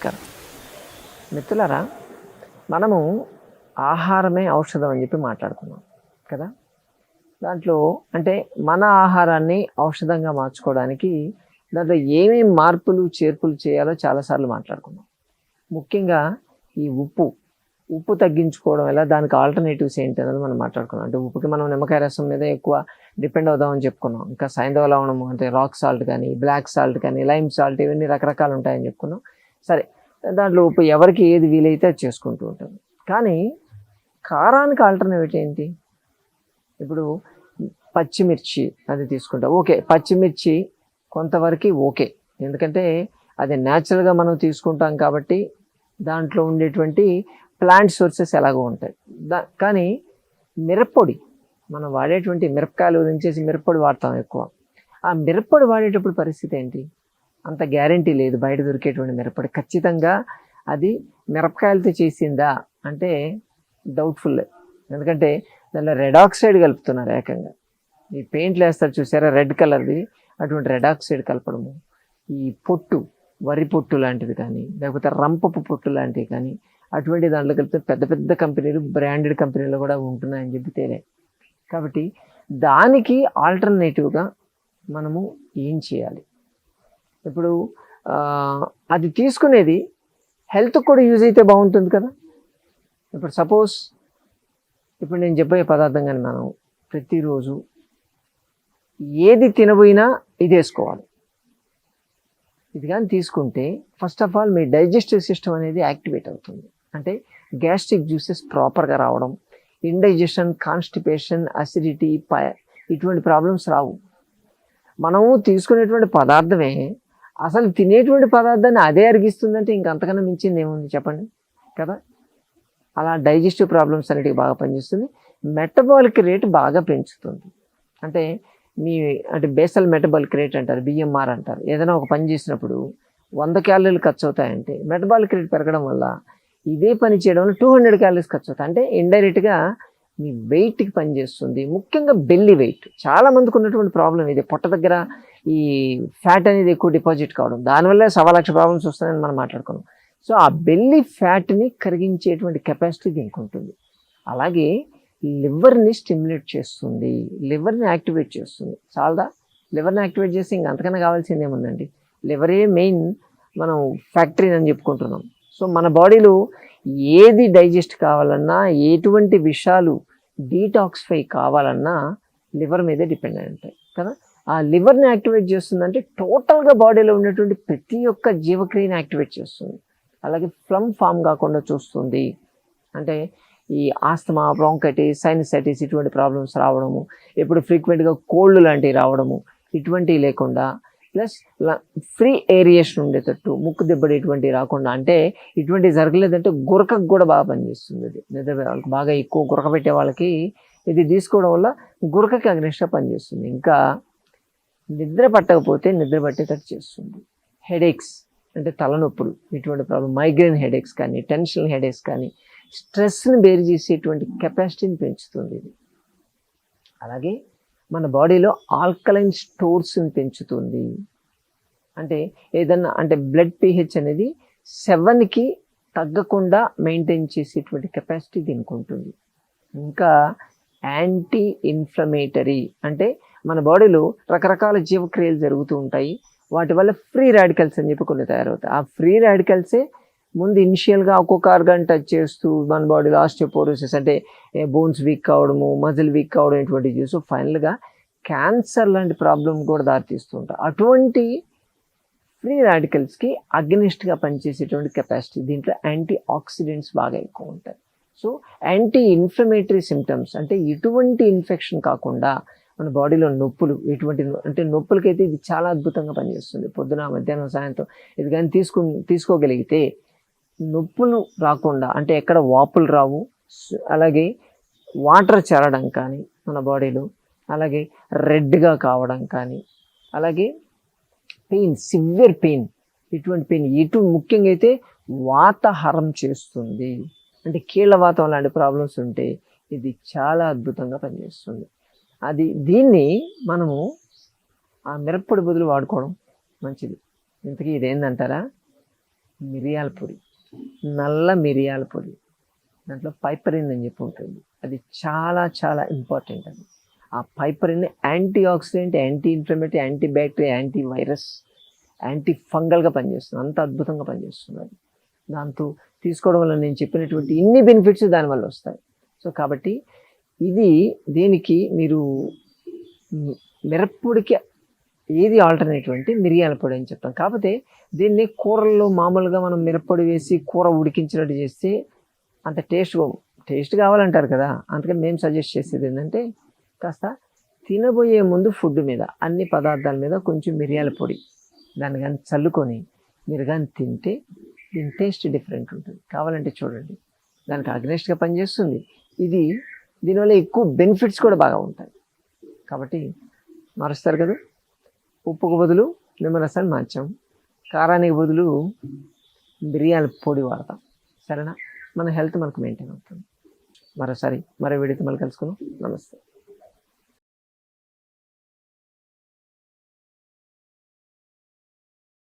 నమస్కారం. మిత్రులారా మనము ఆహారమే ఔషధం అని చెప్పి మాట్లాడుకున్నాం కదా? దాంట్లో అంటే మన ఆహారాన్ని ఔషధంగా మార్చుకోవడానికి దాంట్లో ఏమేమి మార్పులు చేర్పులు చేయాలో చాలాసార్లు మాట్లాడుకున్నాం. ముఖ్యంగా ఈ ఉప్పు ఉప్పు తగ్గించుకోవడం ఎలా దానికి ఆల్టర్నేటివ్స్ ఏంటి అనేది మనం మాట్లాడుకున్నాం. అంటే ఉప్పుకి మనం నిమ్మకాయ రసం మీద ఎక్కువ డిపెండ్ అవుదామని చెప్పుకున్నాం. ఇంకా సైంధవ లవణము అంటే రాక్ సాల్ట్ కానీ బ్లాక్ సాల్ట్ కానీ లైమ్ సాల్ట్ ఇవన్నీ రకరకాలు ఉంటాయని చెప్పుకున్నాం. సరే దాంట్లో ఎవరికి ఏది వీలైతే అది చేసుకుంటూ ఉంటారు కానీ కారానికి ఆల్టర్నేట్ ఏంటి? ఇప్పుడు పచ్చిమిర్చి అది తీసుకుంటాం. ఓకే పచ్చిమిర్చి కొంతవరకు ఓకే. ఎందుకంటే అది న్యాచురల్గా మనం తీసుకుంటాం కాబట్టి దాంట్లో ఉండేటువంటి ప్లాంట్ సోర్సెస్ ఎలాగో ఉంటాయి. దా కానీ మిరప్పొడి మనం వాడేటువంటి మిరపకాయలు ఉంచేసి మిరప్పొడి వాడతాం ఎక్కువ. ఆ మిరప్పొడి వాడేటప్పుడు పరిస్థితి ఏంటి? అంత గ్యారంటీ లేదు బయట దొరికేటువంటి మిరప్పొడి. ఖచ్చితంగా అది మిరపకాయలతో చేసిందా అంటే డౌట్ఫుల్. ఎందుకంటే దానిలో రెడ్ ఆక్సైడ్ కలుపుతున్నారు ఏకంగా. ఈ పెయింట్లు వేస్తారు చూసారా? రెడ్ కలర్ది. అటువంటి రెడ్ ఆక్సైడ్ కలపడము. ఈ పొట్టు వరి పొట్టు లాంటిది కానీ లేకపోతే రంపపు పొట్టు లాంటివి కానీ అటువంటి దాంట్లో కలిపితే పెద్ద పెద్ద కంపెనీలు బ్రాండెడ్ కంపెనీలు కూడా ఉంటున్నాయని చెప్పి తేలే. కాబట్టి దానికి ఆల్టర్నేటివ్గా మనము ఏం చేయాలి? ఇప్పుడు అది తీసుకునేది హెల్త్ కూడా యూజ్ అయితే బాగుంటుంది కదా. ఇప్పుడు సపోజ్ ఇప్పుడు నేను చెప్పే పదార్థం కానీ మనం ప్రతిరోజు ఏది తినబోయినా ఇది వేసుకోవాలి. ఇది కానీ తీసుకుంటే ఫస్ట్ ఆఫ్ ఆల్ మీ డైజెస్టివ్ సిస్టమ్ అనేది యాక్టివేట్ అవుతుంది. అంటే గ్యాస్ట్రిక్ జ్యూసెస్ ప్రాపర్గా రావడం ఇండైజెషన్ కాన్స్టిపేషన్ అసిడిటీ పై ఇటువంటి ప్రాబ్లమ్స్ రావు. మనము తీసుకునేటువంటి పదార్థమే అసలు తినేటువంటి పదార్థాన్ని అదే అరిగిస్తుందంటే ఇంకంతకన్నా మించింది ఏముంది చెప్పండి? కదా? అలా డైజెస్టివ్ ప్రాబ్లమ్స్ అనేటివి బాగా పనిచేస్తుంది. మెటబాలిక్ రేట్ బాగా పెంచుతుంది. అంటే మీ అంటే బేసల్ మెటబాలిక్ రేట్ అంటారు బిఎంఆర్ అంటారు. ఏదైనా ఒక పని చేసినప్పుడు వంద క్యాలరీలు ఖర్చు అవుతాయంటే మెటబాలిక్ రేట్ పెరగడం వల్ల ఇదే పని చేయడం వల్ల టూ హండ్రెడ్ క్యాలరీస్ ఖర్చు అవుతాయి అంటే ఇండైరెక్ట్గా మీ వెయిట్కి పనిచేస్తుంది ముఖ్యంగా బెల్లి వెయిట్. చాలా మందికి ఉన్నటువంటి ప్రాబ్లం ఇది. పొట్ట దగ్గర ఈ ఫ్యాట్ అనేది ఎక్కువ డిపాజిట్ కావడం. దానివల్ల సవా లక్ష ప్రాబ్లమ్స్ వస్తాయని మనం మాట్లాడుకున్నాం. సో ఆ బెల్లి ఫ్యాట్ని కరిగించేటువంటి కెపాసిటీ దీనికి ఉంటుంది అలాగే లివర్ని స్టిమ్యులేట్ చేస్తుంది. లివర్ని యాక్టివేట్ చేస్తుంది. చాలదా? లివర్ని యాక్టివేట్ చేస్తే ఇంక అంతకన్నా కావాల్సింది ఏముందండి? లివరే మెయిన్ మనం ఫ్యాక్టరీ అని చెప్పుకుంటున్నాం. సో మన బాడీలో ఏది డైజెస్ట్ కావాలన్నా ఎటువంటి విషయాలు డీటాక్సిఫై కావాలన్నా లివర్ మీదే డిపెండ్ అయి ఉంటాయి కదా? ఆ లివర్ని యాక్టివేట్ చేస్తుందంటే టోటల్గా బాడీలో ఉన్నటువంటి ప్రతి ఒక్క జీవక్రియని యాక్టివేట్ చేస్తుంది. అలాగే ఫ్లమ్ ఫామ్ కాకుండా చూస్తుంది. అంటే ఈ ఆస్తమా బ్రాంకైటిస్ సైనసైటిస్ ఇటువంటి ప్రాబ్లమ్స్ రావడము ఇప్పుడు ఫ్రీక్వెంట్గా కోల్డ్ లాంటివి రావడము ఇటువంటివి లేకుండా ప్లస్ ఫ్రీ ఏరియేషన్ ఉండేటట్టు ముక్కు దెబ్బడి ఇటువంటివి రాకుండా అంటే ఇటువంటివి జరగలేదంటే గురకకు కూడా బాగా పనిచేస్తుంది ఇది నిద్ర వాళ్ళకి బాగా ఎక్కువ గురక పెట్టే వాళ్ళకి ఇది తీసుకోవడం వల్ల గురకకి అగ్నిష్ట పనిచేస్తుంది. ఇంకా నిద్ర పట్టకపోతే నిద్ర పట్టేటట్టు చేస్తుంది. హెడేక్స్ అంటే తలనొప్పులు ఇటువంటి ప్రాబ్లం మైగ్రేన్ హెడేక్స్ కానీ టెన్షన్ హెడేక్స్ కానీ స్ట్రెస్ని బేరు చేసేటువంటి కెపాసిటీని పెంచుతుంది ఇది. అలాగే మన బాడీలో ఆల్కలైన్ స్టోర్స్ని పెంచుతుంది. అంటే ఏదన్నా అంటే బ్లడ్ పిహెచ్ అనేది సెవెన్కి తగ్గకుండా మెయింటైన్ చేసేటువంటి కెపాసిటీ దీనికి ఉంటుంది. ఇంకా యాంటీ ఇన్ఫ్లమేటరీ అంటే మన బాడీలో రకరకాల జీవక్రియలు జరుగుతూ ఉంటాయి. వాటి వల్ల ఫ్రీ రాడికల్స్ అని చెప్పి కొన్ని తయారవుతాయి. ఆ ఫ్రీ రాడికల్సే ముందు ఇనిషియల్గా ఒక్కొక్క ఆర్గాన్ టచ్ చేస్తూ మన బాడీలో ఆస్టియోపోరోసిస్ అంటే బోన్స్ వీక్ కావడము మజిల్ వీక్ కావడం ఇటువంటివి చూసి ఫైనల్గా క్యాన్సర్ లాంటి ప్రాబ్లం కూడా దారితీస్తూ అటువంటి ఫ్రీ రాడికల్స్కి అగ్నిస్ట్గా పనిచేసేటువంటి కెపాసిటీ దీంట్లో యాంటీ ఆక్సిడెంట్స్ బాగా ఎక్కువ ఉంటాయి. సో యాంటీ ఇన్ఫ్లమేటరీ సిమ్టమ్స్ అంటే ఎటువంటి ఇన్ఫెక్షన్ కాకుండా మన బాడీలో నొప్పులు ఎటువంటి అంటే నొప్పులకైతే ఇది చాలా అద్భుతంగా పనిచేస్తుంది. పొద్దున మధ్యాహ్నం సాయంత్రం. ఇది కానీ తీసుకు తీసుకోగలిగితే నొప్పులు రాకుండా అంటే ఎక్కడ వాపులు రావు అలాగే వాటర్ చేరడం కానీ మన బాడీలో అలాగే రెడ్గా కావడం కానీ అలాగే పెయిన్ సివియర్ పెయిన్ ఇటువంటి పెయిన్ ఇటు ముఖ్యంగా అయితే వాతహరం చేస్తుంది. అంటే కీళ్ళ వాతం లాంటి ప్రాబ్లమ్స్ ఉంటే ఇది చాలా అద్భుతంగా పనిచేస్తుంది. అది దీన్ని మనము ఆ మిరప్పొడి బదులు వాడుకోవడం మంచిది. ఇంతకీ ఇదేందంటారా? మిరియాల పొడి. నల్ల మిరియాల పొడి. దాంట్లో పైపరిన్ అని చెప్పి ఉంటుంది. అది చాలా చాలా ఇంపార్టెంట్ అది. ఆ piperine antioxidant anti inflammatory anti bacteria anti virus anti ఫంగల్గా పనిచేస్తుంది. అంత అద్భుతంగా పనిచేస్తుంది అది. దాంతో తీసుకోవడం వల్ల నేను చెప్పినటువంటి ఇన్ని బెనిఫిట్స్ దానివల్ల వస్తాయి. సో కాబట్టి ఇది దీనికి మీరు మిరప్పొడికి ఏది ఆల్టర్నేటివ్ అంటే మిరియాల పొడి అని చెప్తాం. కాకపోతే దీన్ని కూరల్లో మామూలుగా మనం మిరప్పొడి వేసి కూర ఉడికించినట్టు చేస్తే అంత టేస్ట్ టేస్ట్ కావాలంటారు కదా. అందుకని మేము సజెస్ట్ చేసేది ఏంటంటే కాస్త తినబోయే ముందు ఫుడ్ మీద అన్ని పదార్థాల మీద కొంచెం మిరియాల పొడి దాన్ని కానీ చల్లుకొని మీరు కానీ తింటే దీని టేస్ట్ డిఫరెంట్ ఉంటుంది. కావాలంటే చూడండి. దానికి అగ్నెస్ట్గా పనిచేస్తుంది. ఇది దీనివల్ల ఎక్కువ బెనిఫిట్స్ కూడా బాగా ఉంటాయి. కాబట్టి మరుస్తారు కదా. ఉప్పుకు బదులు నిమ్మరసాన్ని మార్చాం. కారానికి బదులు బిర్యానీ పొడి వాడతాం. సరేనా? మన హెల్త్ మనకు మెయింటైన్ అవుతుంది. మరోసారి మరో వీడియోతో మళ్ళీ కలుసుకుందాం. నమస్తే.